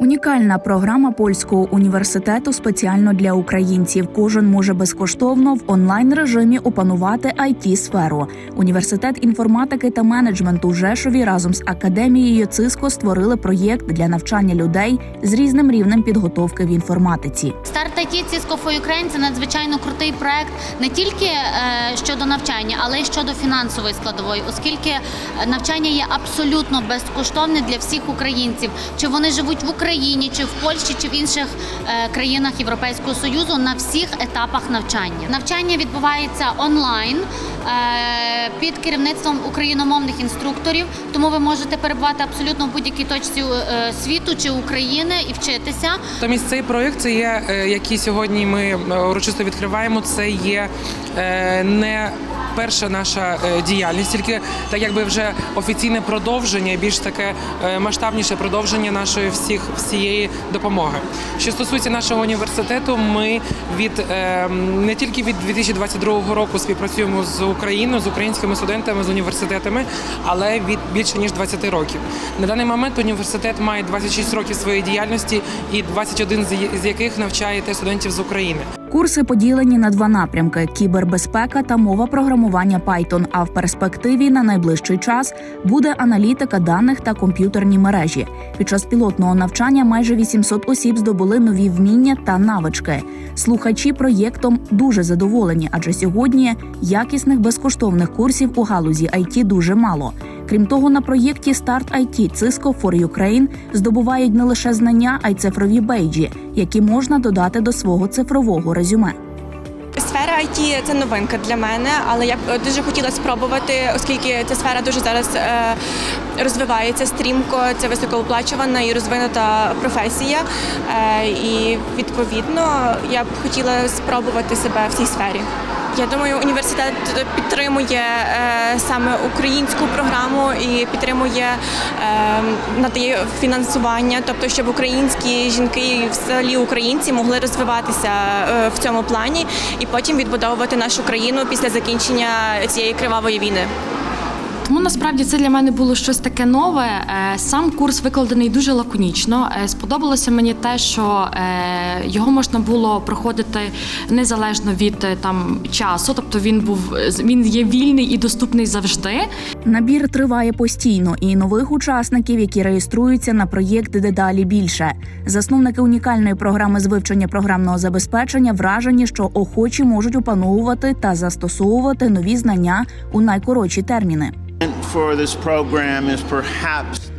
Унікальна програма польського університету спеціально для українців. Кожен може безкоштовно в онлайн режимі опанувати it сферу. Університет інформатики та менеджменту Жешові разом з академією ЦИСКО створили проєкт для навчання людей з різним рівнем підготовки в інформатиці. Старт IT Cisco for Ukraine – це надзвичайно крутий проект не тільки е, щодо навчання, але й щодо фінансової складової, оскільки навчання є абсолютно безкоштовне для всіх українців, чи вони живуть в Україні, чи в Польщі, чи в інших е, країнах Європейського союзу на всіх етапах навчання. Навчання відбувається онлайн е, під керівництвом україномовних інструкторів, тому ви можете перебувати абсолютно в будь-якій точці е, світу чи України і вчитися. Тамість цей проєкт, це є, який сьогодні ми урочисто відкриваємо. Це є не перша наша діяльність, тільки так якби вже офіційне продовження, більш таке масштабніше продовження нашої всіх всієї допомоги. Що стосується нашого університету, ми від е, не тільки від 2022 року співпрацюємо з Україною, з українськими студентами, з університетами, але від більше ніж 20 років. На даний момент університет має 26 років своєї діяльності, і 21 з з яких навчає те студентів з України. Курси поділені на два напрямки: кібербезпека та мова програмування Python. А в перспективі на найближчий час буде аналітика даних та комп'ютерні мережі. Під час пілотного навчання майже 800 осіб здобули нові вміння та навички. Слухачі проєктом дуже задоволені, адже сьогодні якісних безкоштовних курсів у галузі IT дуже мало. Крім того, на проєкті Старт IT Cisco for Ukraine здобувають не лише знання, а й цифрові бейджі, які можна додати до свого цифрового резюме. Сфера IT – це новинка для мене, але я б е, дуже хотіла спробувати, оскільки ця сфера дуже зараз е, розвивається стрімко. Це високооплачувана і розвинута професія. Е, і відповідно я б хотіла спробувати себе в цій сфері. Я думаю, університет підтримує е, саме українську програму і підтримує е, надає фінансування, тобто щоб українські жінки в селі українці могли розвиватися е, в цьому плані і потім відбудовувати нашу країну після закінчення цієї кривавої війни. Тому насправді це для мене було щось таке нове. Е, Сам курс викладений дуже лаконічно. Е, Сподобалося мені те, що е, його можна було проходити незалежно від там часу, тобто він був він є вільний і доступний завжди. Набір триває постійно, і нових учасників, які реєструються на проєкт дедалі більше. Засновники унікальної програми з вивчення програмного забезпечення вражені, що охочі можуть опановувати та застосовувати нові знання у найкоротші терміни.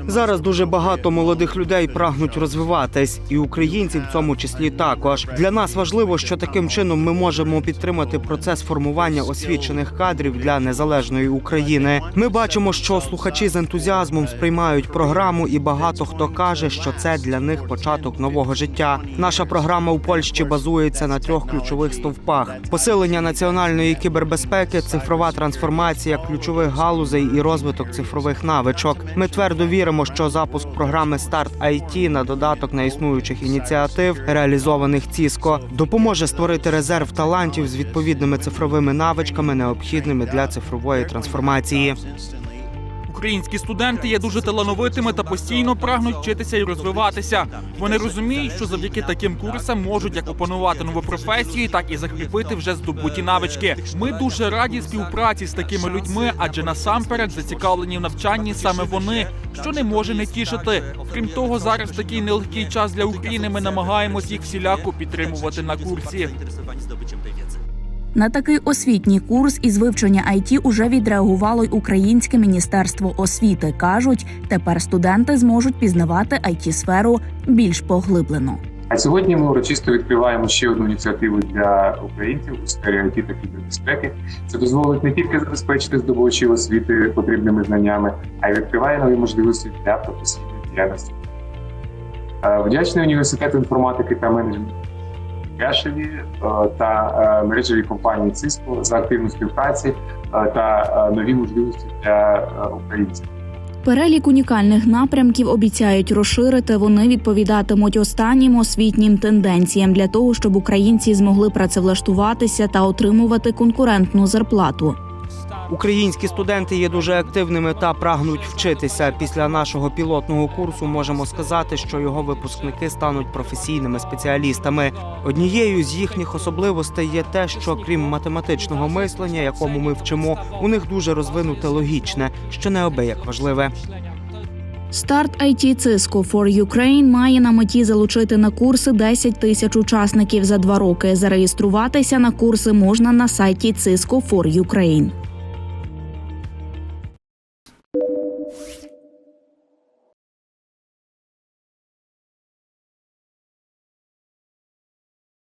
Зараз дуже багато молодих людей прагнуть розвиватись, і українці в цьому числі також. Для нас важливо, що таким чином ми можемо підтримати процес формування освічених кадрів для незалежної України. Ми бачимо, що слухачі з ентузіазмом сприймають програму, і багато хто каже, що це для них початок нового життя. Наша програма у Польщі базується на трьох ключових стовпах: посилення національної кібербезпеки, цифрова трансформація ключових галузей і розвиток цифрових навичок. Ми твердо віримо, що запуск програми Старт IT на додаток на існуючих ініціатив, реалізованих ЦІСКО, допоможе створити резерв талантів з відповідними цифровими навичками, необхідними для цифрової трансформації. Українські студенти є дуже талановитими та постійно прагнуть вчитися і розвиватися. Вони розуміють, що завдяки таким курсам можуть як опанувати нову професію, так і закріпити вже здобуті навички. Ми дуже раді співпраці з такими людьми, адже насамперед зацікавлені в навчанні саме вони, що не може не тішити. Крім того, зараз такий нелегкий час для України ми намагаємось їх всіляко підтримувати на курсі. На такий освітній курс із вивчення IT уже відреагувало й Українське міністерство освіти. кажуть, тепер студенти зможуть пізнавати it сферу більш поглиблено. А сьогодні ми урочисто відкриваємо ще одну ініціативу для українців у сфері IT та кібербезпеки. Це дозволить не тільки забезпечити здобувачів освіти потрібними знаннями, а й відкриває нові можливості для професійної діяльності. Е, Вдячний університету інформатики та менеджменту Яшеві е, та мережеві компанії Cisco за активну співпраці е, та е, нові можливості для е, українців. Перелік унікальних напрямків обіцяють розширити. Вони відповідатимуть останнім освітнім тенденціям для того, щоб українці змогли працевлаштуватися та отримувати конкурентну зарплату. Українські студенти є дуже активними та прагнуть вчитися. Після нашого пілотного курсу можемо сказати, що його випускники стануть професійними спеціалістами. Однією з їхніх особливостей є те, що крім математичного мислення, якому ми вчимо, у них дуже розвинуте логічне, що неабияк важливе. Старт IT Cisco for Ukraine має на меті залучити на курси 10 тисяч учасників за два роки. Зареєструватися на курси можна на сайті Cisco for Ukraine.